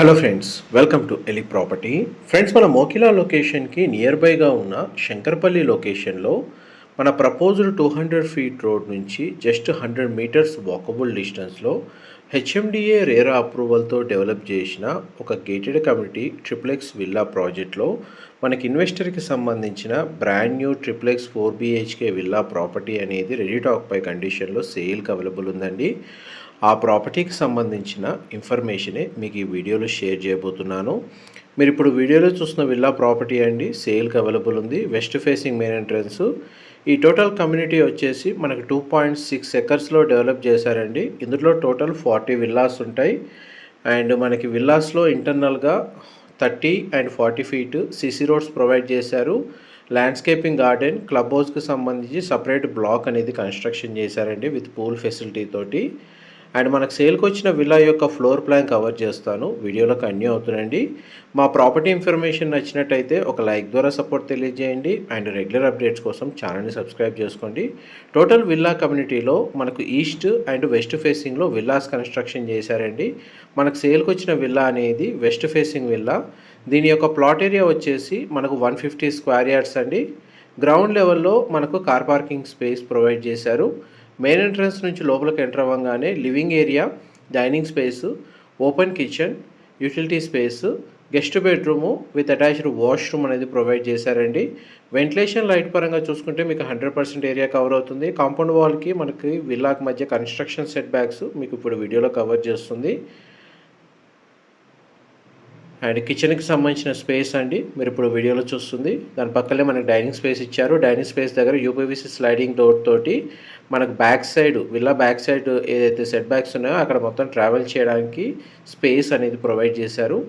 Hello friends welcome to ఎలి property friends మన మోకిలా లొకేషన్కి నియర్ బైగా ఉన్న శంకర్పల్లి లొకేషన్లో మన proposed two hundred feet road నుంచి జస్ట్ హండ్రెడ్ మీటర్స్ వాకబుల్ డిస్టెన్స్లో హెచ్ఎండిఏ రేరా అప్రూవల్తో డెవలప్ చేసిన ఒక గేటెడ్ కమ్యూనిటీ ట్రిప్లెక్స్ విల్లా ప్రాజెక్ట్లో మనకి ఇన్వెస్టర్కి సంబంధించిన brand new triplex four BHK villa property అనేది రెడీ టాక్ పై కండిషన్లో సేల్కి అవైలబుల్ ఉందండి. ఆ ప్రాపర్టీకి సంబంధించిన ఇన్ఫర్మేషనే మీకు ఈ వీడియోలో షేర్ చేయబోతున్నాను. మీరు ఇప్పుడు వీడియోలో చూస్తున్న విల్లా ప్రాపర్టీ అండి. సేల్కి అవైలబుల్ ఉంది. West facing main entrance. ఈ టోటల్ కమ్యూనిటీ వచ్చేసి మనకు టూ పాయింట్ సిక్స్ ఎకర్స్లో డెవలప్ చేశారండి. ఇందులో టోటల్ ఫార్టీ విల్లాస్ ఉంటాయి. అండ్ మనకి విల్లాస్లో ఇంటర్నల్గా thirty and forty feet CC roads provide చేశారు. ల్యాండ్స్కేపింగ్ గార్డెన్ క్లబ్ హౌస్కి సంబంధించి సపరేట్ బ్లాక్ అనేది కన్స్ట్రక్షన్ చేశారండి విత్ పూల్ ఫెసిలిటీ తోటి. అండ్ మనకు సేల్కి వచ్చిన విల్లా యొక్క ఫ్లోర్ ప్లాన్ కవర్ చేస్తాను. వీడియోలో కంటిన్యూ అవుతుందండి. మా ప్రాపర్టీ ఇన్ఫర్మేషన్ నచ్చినట్టయితే ఒక లైక్ ద్వారా సపోర్ట్ తెలియజేయండి. అండ్ రెగ్యులర్ అప్డేట్స్ కోసం ఛానల్ని సబ్స్క్రైబ్ చేసుకోండి. టోటల్ విల్లా కమ్యూనిటీలో మనకు ఈస్ట్ అండ్ వెస్ట్ ఫేసింగ్లో విల్లాస్ కన్స్ట్రక్షన్ చేశారండి. మనకు సేల్కి వచ్చిన విల్లా అనేది వెస్ట్ ఫేసింగ్ విల్లా. దీని యొక్క ప్లాట్ ఏరియా వచ్చేసి మనకు వన్ ఫిఫ్టీ స్క్వేర్ యార్డ్స్ అండి. గ్రౌండ్ లెవెల్లో మనకు కార్ పార్కింగ్ స్పేస్ ప్రొవైడ్ చేశారు. మెయిన్ ఎంట్రన్స్ నుంచి లోపలికి ఎంటర్ అవ్వగానే living area dining space open kitchen utility space guest bedroom with attached washroom అనేది ప్రొవైడ్ చేశారండి. వెంటిలేషన్ లైట్ పరంగా చూసుకుంటే మీకు హండ్రెడ్ పర్సెంట్ ఏరియా కవర్ అవుతుంది. కాంపౌండ్ వాల్కి మనకి విల్లాకి మధ్య కన్స్ట్రక్షన్ సెట్ బ్యాక్స్ మీకు ఇప్పుడు వీడియోలో కవర్ చేస్తుంది. అండ్ కిచెన్కి సంబంధించిన స్పేస్ అండి. మీరు ఇప్పుడు వీడియోలో చూస్తుంది. దాని పక్కనే మనకి డైనింగ్ స్పేస్ ఇచ్చారు. డైనింగ్ స్పేస్ దగ్గర యూపీవీసీ స్లైడింగ్ డోర్ తోటి మనకు back side villa back side ఏదైతే సెట్ బ్యాక్స్ ఉన్నాయో అక్కడ మొత్తం ట్రావెల్ చేయడానికి స్పేస్ అనేది ప్రొవైడ్ చేశారు.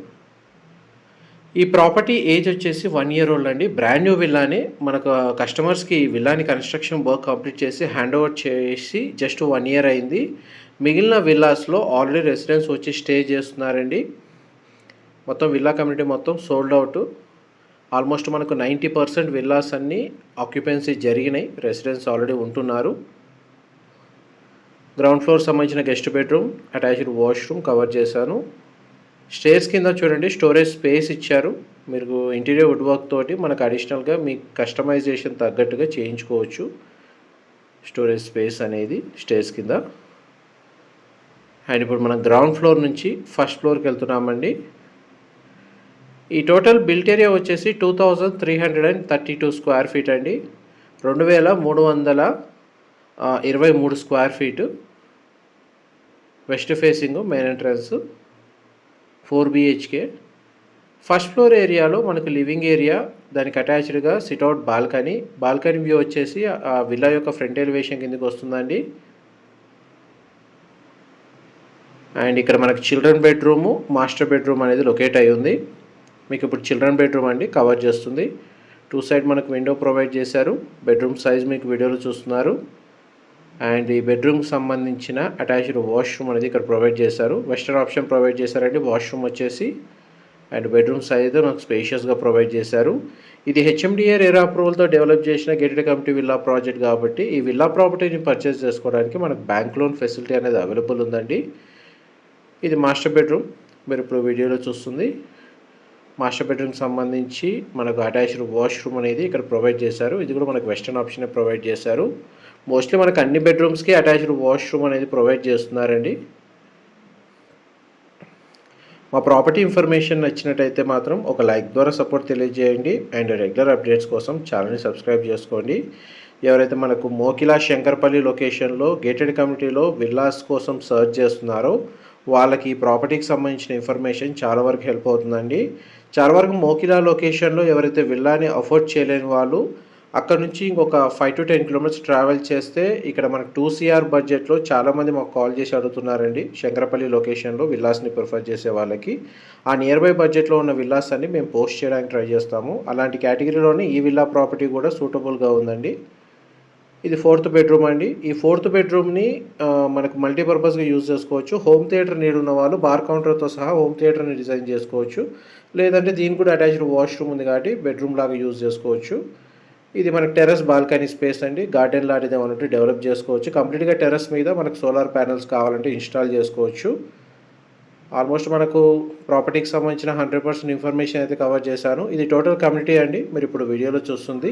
ఈ ప్రాపర్టీ ఏజ్ వచ్చేసి వన్ ఇయర్ ఓల్డ్ అండి. బ్రాండ్ న్యూ విల్లాని మనకు కస్టమర్స్కి ఈ విల్లాని కన్స్ట్రక్షన్ వర్క్ కంప్లీట్ చేసి హ్యాండ్ ఓవర్ చేసి జస్ట్ వన్ ఇయర్ అయింది. మిగిలిన విల్లాస్లో ఆల్రెడీ రెసిడెన్స్ వచ్చి స్టే చేస్తున్నారండి. మొత్తం విల్లా కమ్యూనిటీ మొత్తం సోల్డ్ అవుట్ ఆల్మోస్ట్ మనకు నైంటీ పర్సెంట్ విల్లాస్ అన్నీ ఆక్యుపెన్సీ జరిగినాయి. రెసిడెన్స్ ఆల్రెడీ ఉంటున్నారు. గ్రౌండ్ ఫ్లోర్ సంబంధించిన guest bedroom attached washroom cover చేశాను. స్టేర్స్ కింద చూడండి స్టోరేజ్ స్పేస్ ఇచ్చారు. మీరు ఇంటీరియర్ వుడ్ వర్క్ తోటి మనకు అడిషనల్గా మీ కస్టమైజేషన్ తగ్గట్టుగా చేయించుకోవచ్చు. స్టోరేజ్ స్పేస్ అనేది స్టేర్స్ కింద. అండ్ ఇప్పుడు మనం గ్రౌండ్ ఫ్లోర్ నుంచి ఫస్ట్ ఫ్లోర్కి వెళ్తున్నామండి. ఈ టోటల్ బిల్ట్ ఏరియా వచ్చేసి two thousand three hundred and thirty two square feet అండి. రెండు వేల మూడు వందల ఇరవై మూడు square feet. West facing main entrance four BHK. First floor ఏరియాలో మనకు లివింగ్ ఏరియా దానికి అటాచ్డ్గా sit out balcony. Balcony view వచ్చేసి ఆ విల్లా యొక్క ఫ్రంట్ ఎలివేషన్ కిందకి వస్తుందండి. అండ్ ఇక్కడ మనకు చిల్డ్రన్ బెడ్రూము మాస్టర్ బెడ్రూమ్ అనేది లొకేట్ అయి ఉంది మీకు ఇప్పుడు చిల్డ్రన్ బెడ్రూమ్ అండి కవర్ చేస్తుంది. టూ సైడ్ మనకు విండో ప్రొవైడ్ చేశారు. బెడ్రూమ్ సైజ్ మీకు వీడియోలో చూస్తున్నారు. అండ్ ఈ బెడ్రూమ్కి సంబంధించిన అటాచ్డ్ వాష్రూమ్ అనేది ఇక్కడ ప్రొవైడ్ చేశారు. వెస్టర్న్ ఆప్షన్ ప్రొవైడ్ చేశారండి వాష్రూమ్ వచ్చేసి. అండ్ బెడ్రూమ్ సైజ్ మనకు స్పేషియస్గా ప్రొవైడ్ చేశారు. ఇది హెచ్ఎండిఏ రేరా అప్రూవల్తో డెవలప్ చేసిన గేటెడ్ కమిటీ విల్లా ప్రాజెక్ట్ కాబట్టి ఈ విల్లా ప్రాపర్టీని పర్చేస్ చేసుకోవడానికి మనకు బ్యాంక్ లోన్ ఫెసిలిటీ అనేది అవైలబుల్ ఉందండి. ఇది మాస్టర్ బెడ్రూమ్ మీరు ఇప్పుడు వీడియోలో చూస్తుంది. మాస్టర్ బెడ్రూమ్కి సంబంధించి మనకు అటాచ్డ్ వాష్రూమ్ అనేది ఇక్కడ ప్రొవైడ్ చేశారు. ఇది కూడా మనకు వెస్టర్న్ ఆప్షనే ప్రొవైడ్ చేశారు. మోస్ట్లీ మనకు అన్ని బెడ్రూమ్స్కి అటాచ్డ్ వాష్రూమ్ అనేది ప్రొవైడ్ చేస్తున్నారండి. మా ప్రాపర్టీ ఇన్ఫర్మేషన్ నచ్చినట్టయితే మాత్రం ఒక లైక్ ద్వారా సపోర్ట్ తెలియజేయండి. అండ్ రెగ్యులర్ అప్డేట్స్ కోసం ఛానల్ని సబ్స్క్రైబ్ చేసుకోండి. ఎవరైతే మనకు మోకిలా శంకర్పల్లి లొకేషన్లో గేటెడ్ కమ్యూనిటీలో విల్లాస్ కోసం సర్చ్ చేస్తున్నారో వాళ్ళకి ప్రాపర్టీకి సంబంధించిన ఇన్ఫర్మేషన్ చాలా వరకు హెల్ప్ అవుతుందండి. చాలా వరకు మోకిలా లొకేషన్లో ఎవరైతే విల్లాని అఫోర్డ్ చేయలేని వాళ్ళు అక్కడ నుంచి ఇంకొక five to ten kilometres travel చేస్తే ఇక్కడ మనకు టూ సిఆర్ బడ్జెట్లో చాలామంది మాకు కాల్ చేసి అడుగుతున్నారండి. శంకరపల్లి లొకేషన్లో విల్లాస్ని ప్రిఫర్ చేసే వాళ్ళకి. ఆ నియర్ బై బడ్జెట్లో ఉన్న విల్లాస్ అన్ని మేము పోస్ట్ చేయడానికి ట్రై చేస్తాము. అలాంటి కేటగిరీలోనే ఈ విల్లా ప్రాపర్టీ కూడా సూటబుల్గా ఉందండి. ఇది ఫోర్త్ బెడ్రూమ్ అండి. ఈ ఫోర్త్ బెడ్రూమ్ని మనకు మల్టీపర్పస్గా యూజ్ చేసుకోవచ్చు. హోమ్ థియేటర్ నీడ్ ఉన్న వాళ్ళు బార్ కౌంటర్తో సహా హోమ్ థియేటర్ని డిజైన్ చేసుకోవచ్చు. లేదంటే దీనికి కూడా అటాచ్డ్ వాష్రూమ్ ఉంది కాబట్టి బెడ్రూమ్ లాగా యూజ్ చేసుకోవచ్చు. ఇది మనకు టెర్రస్ బాల్కనీ స్పేస్ అండి. గార్డెన్ లాంటిది ఏమన్నట్టు డెవలప్ చేసుకోవచ్చు. కంప్లీట్గా టెర్రస్ మీద మనకు సోలార్ ప్యానల్స్ కావాలంటే ఇన్స్టాల్ చేసుకోవచ్చు. ఆల్మోస్ట్ మనకు ప్రాపర్టీకి సంబంధించిన హండ్రెడ్ పర్సెంట్ ఇన్ఫర్మేషన్ అయితే కవర్ చేశాను. ఇది టోటల్ కమ్యూనిటీ అండి. మీరు ఇప్పుడు వీడియోలో చూస్తుంది.